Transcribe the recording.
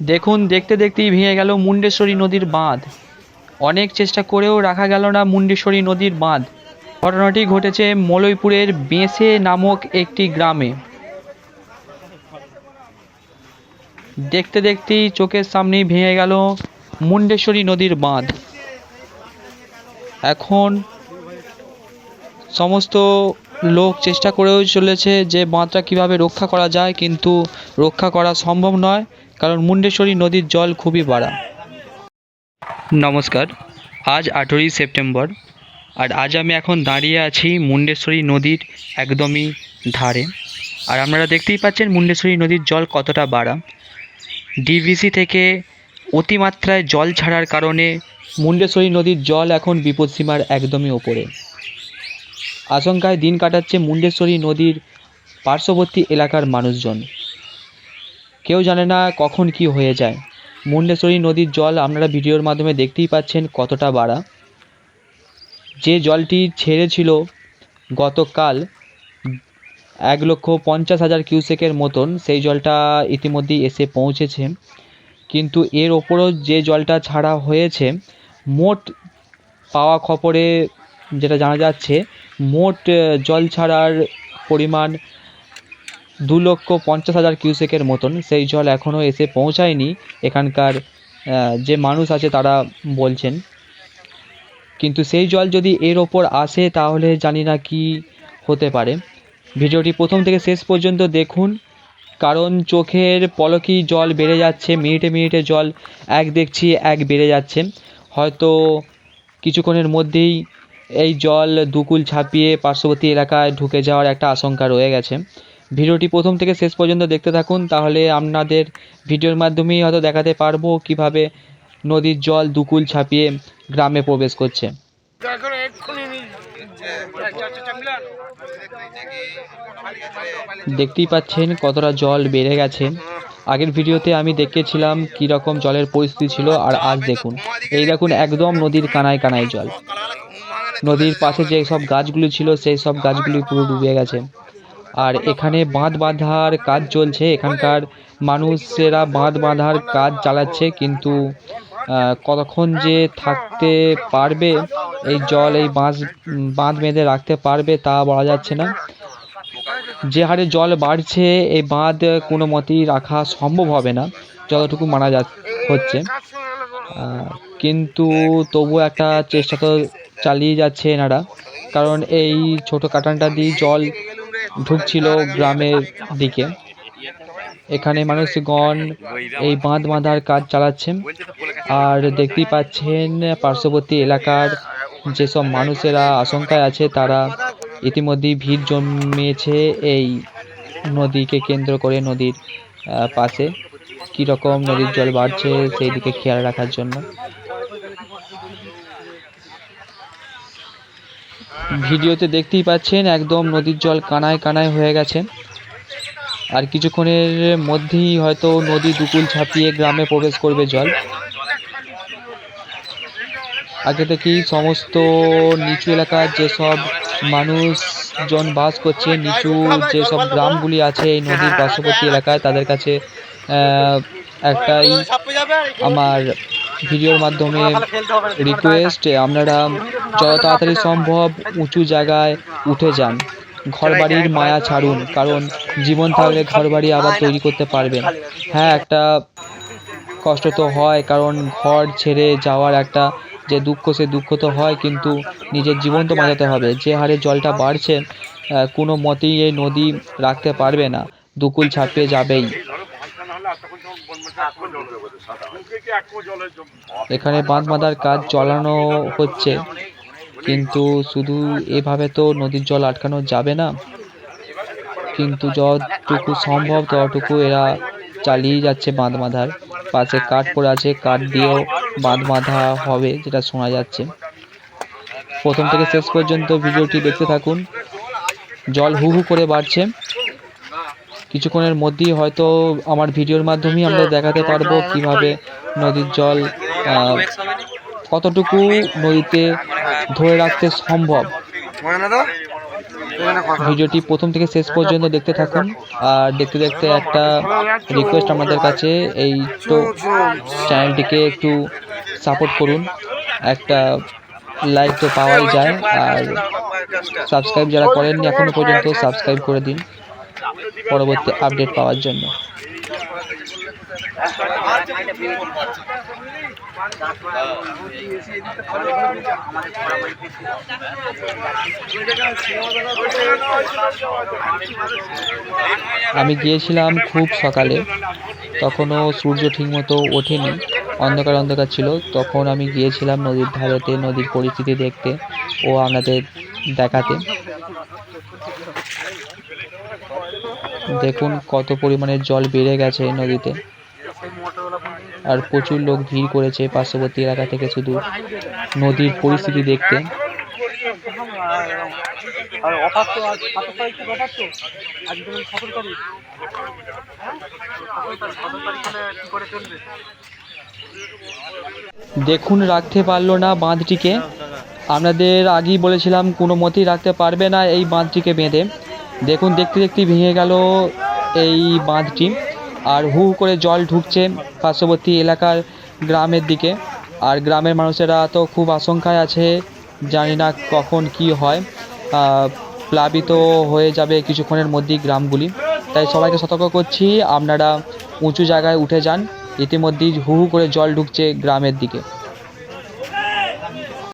দেখুন, দেখতে দেখতেই ভেঙে গেল মুন্ডেশ্বরী নদীর বাঁধ। অনেক চেষ্টা করেও রাখা গেল না মুন্ডেশ্বরী নদীর বাঁধ। ঘটনাটি ঘটেছে মলয়পুরের বেঁসে নামক একটি গ্রামে। দেখতে দেখতেই চোখের সামনেই ভেঙে গেল মুন্ডেশ্বরী নদীর বাঁধ। এখন সমস্ত লোক চেষ্টা করেও চলেছে যে বাঁধটা কীভাবে রক্ষা করা যায়, কিন্তু রক্ষা করা সম্ভব নয়। কারণ মুন্ডেশ্বরী নদীর জল খুবই বাড়া। নমস্কার, আজ আঠেরোই সেপ্টেম্বর, আর আজ আমি এখন দাঁড়িয়ে আছি মুন্ডেশ্বরী নদীর একদমই ধারে। আর আপনারা দেখতেই পাচ্ছেন মুন্ডেশ্বরী নদীর জল কতটা বাড়া। ডিভিসি থেকে অতিমাত্রায় জল ছাড়ার কারণে মুন্ডেশ্বরী নদীর জল এখন বিপদসীমার একদমই ওপরে। আশঙ্কায় দিন কাটাচ্ছে মুন্ডেশ্বরী নদীর পার্শ্ববর্তী এলাকার মানুষজন। কেউ জানে না কখন কি হয়ে যায়। মুন্ডেশ্বরী নদীর জল আপনারা ভিডিওর মাধ্যমে দেখতেই পাচ্ছেন কতটা বাড়া। যে জলটি ছেড়েছিল গতকাল এক লক্ষ পঞ্চাশ হাজার কিউসেকের মতন, সেই জলটা ইতিমধ্যেই এসে পৌঁছেছে। কিন্তু এর ওপরও যে জলটা ছাড়া হয়েছে, মোট পাওয়া খবরে যেটা জানা যাচ্ছে, মোট জল ছাড়ার পরিমাণ দু লক্ষ পঞ্চাশ হাজার কিউসেকের মতন। সেই জল এখনও এসে পৌঁছায়নি এখানকার যে মানুষ আছে তারা বলছেন। কিন্তু সেই জল যদি এর ওপর আসে তাহলে জানি না কি হতে পারে। ভিডিওটি প্রথম থেকে শেষ পর্যন্ত দেখুন, কারণ চোখের পলকেই জল বেড়ে যাচ্ছে, মিনিটে মিনিটে জল এক দেখছি এক বেড়ে যাচ্ছে। হয়তো কিছুক্ষণের মধ্যেই এই জল দুকুল ছাপিয়ে পার্শ্ববর্তী এলাকায় ঢুকে যাওয়ার একটা আশঙ্কা রয়ে গেছে। ভিডিওটি প্রথম থেকে শেষ পর্যন্ত দেখতে থাকুন, তাহলে আপনাদের ভিডিওর মাধ্যমেই হয়তো দেখাতে পারব কীভাবে নদীর জল দুকুল ছাপিয়ে গ্রামে প্রবেশ করছে। দেখতেই পাচ্ছেন কতটা জল বেড়ে গেছে। আগের ভিডিওতে আমি দেখেছিলাম কী রকম জলের পরিস্থিতি ছিল, আর আজ দেখুন। এই দেখুন একদম নদীর কানায় কানায় জল। নদীর পাশে যে সব গাছগুলি ছিল, সেই সব গাছগুলি পুরো ডুবে গেছে। আর এখানে বাঁধ বাঁধার কাজ চলছে। এখানকার মানুষেরা বাঁধ বাঁধার কাজ চালাচ্ছে কিন্তু কতক্ষণ যে থাকতে পারবে এই জল এই বাঁধ বাঁধ বেঁধে রাখতে পারবে তা বলা যাচ্ছে না। যে হারে জল বাড়ছে এই বাঁধ কোনো মতেই রাখা সম্ভব হবে না যতটুকু মানা যা হচ্ছে। কিন্তু তবু একটা চেষ্টা তো চালিয়ে যাচ্ছে এনারা। কারণ এই ছোট কাটানটা দিয়ে জল ঢুকছিল গ্রামের দিকে। এখানে মানুষগণ এই বাঁধ বাঁধার কাজ চালাচ্ছেন আর দেখতেই পাচ্ছেন, পার্শ্ববর্তী এলাকার যেসব মানুষেরা আশঙ্কায় আছে, তারা ইতিমধ্যেই ভিড় জমিয়েছে এই নদীকে কেন্দ্র করে নদীর পাশে। কীরকম নদীর জল বাড়ছে সেই দিকে খেয়াল রাখার জন্য। ভিডিওতে দেখতেই পাচ্ছেন একদম নদীর জল কানায় কানায় হয়ে গেছে। আর কিছুক্ষণের মধ্যেই হয়তো নদী দুকুল ছাপিয়ে গ্রামে প্রবেশ করবে জল। আগে থেকেই সমস্ত নিচু এলাকার যেসব মানুষজন বাস করছে নিচু যেসব গ্রামগুলি আছে এই নদীর পার্শ্ববর্তী এলাকায় তাদের কাছে আহ, একটাই আমার ভিডিওর মাধ্যমে রিকোয়েস্ট আপনারা যত তাড়াতাড়ি সম্ভব উঁচু জায়গায় উঠে যান। ঘরবাড়ির মায়া ছাড়ুন কারণ জীবন থাকলে ঘরবাড়ি আবার তৈরি করতে পারবেন। হ্যাঁ একটা কষ্ট তো হয় কারণ ঘর ছেড়ে যাওয়ার একটা যে দুঃখ সে দুঃখ তো হয় কিন্তু নিজের জীবন তো বাঁচাতে হবে। যে হারে জলটা বাড়ছে কোনো মতেই এই নদী রাখতে পারবে না। দুকুল ছাপিয়ে যাবেই। এখানে বাঁধ বাঁধার কাজ চলানো হচ্ছে, কিন্তু শুধু এভাবে তো নদীর জল আটকানো যাবে না, কিন্তু যতটুকু সম্ভব ততটুকু এরা চালিয়ে যাচ্ছে বাঁধ বাঁধার। পাশে কাঠ পড়ে আছে, কাঠ দিয়েও বাঁধ বাঁধা হবে যেটা শোনা যাচ্ছে। প্রথম থেকে শেষ পর্যন্ত ভিডিওটি দেখতে থাকুন। জল হু হু করে বাড়ছে। কিছুক্ষণের মধ্যেই হয়তো আমার ভিডিওর মাধ্যমেই আমরা দেখাতে পারব কীভাবে নদীর জল কতটুকু নদীতে ধরে রাখতে সম্ভব। ভিডিওটি প্রথম থেকে শেষ পর্যন্ত দেখতে থাকুন। আর দেখতে দেখতে একটা রিকোয়েস্ট আমাদের কাছে, এই তো চ্যানেলটিকে একটু সাপোর্ট করুন। একটা লাইক তো পাওয়াই যায়। আর সাবস্ক্রাইব যারা করেননি এখনও পর্যন্ত সাবস্ক্রাইব করে দিন। পরবর্তী আপডেট পাওয়ার জন্য। আমি গিয়েছিলাম খুব সকালে। তখনও সূর্য ঠিকমতো ওঠেনি। অন্ধকার অন্ধকার ছিল। তখন আমি গিয়েছিলাম নদীর ধারেতে, নদীর পরিস্থিতি দেখতে ও আমাদের দেখাতে। দেখুন কত পরিমাণে জল বেড়ে গেছে নদীতে। আর প্রচুর লোক ভিড় করেছে পার্শ্ববর্তী এলাকা থেকে শুধু। নদীর পরিস্থিতি দেখতে। দেখুন রাখতে পারল না বাঁধটিকে। আপনাদের আগেই বলেছিলাম, কোনো মতেই রাখতে পারবে না এই বাঁধটিকে বেঁধে। দেখুন, দেখতে দেখতে ভেঙে গেল এই বাঁধটি। আর হু করে জল ঢুকছে পার্শ্ববর্তী এলাকার গ্রামের দিকে। আর গ্রামের মানুষেরা তো খুব আশঙ্কায় আছে, জানি না কখন কি হয়। প্লাবিত হয়ে যাবে কিছুক্ষণের মধ্যেই গ্রামগুলি। তাই সবাইকে সতর্ক করছি, আপনারা উঁচু জায়গায় উঠে যান। ইতিমধ্যেই হু হু করে জল ঢুকছে গ্রামের দিকে।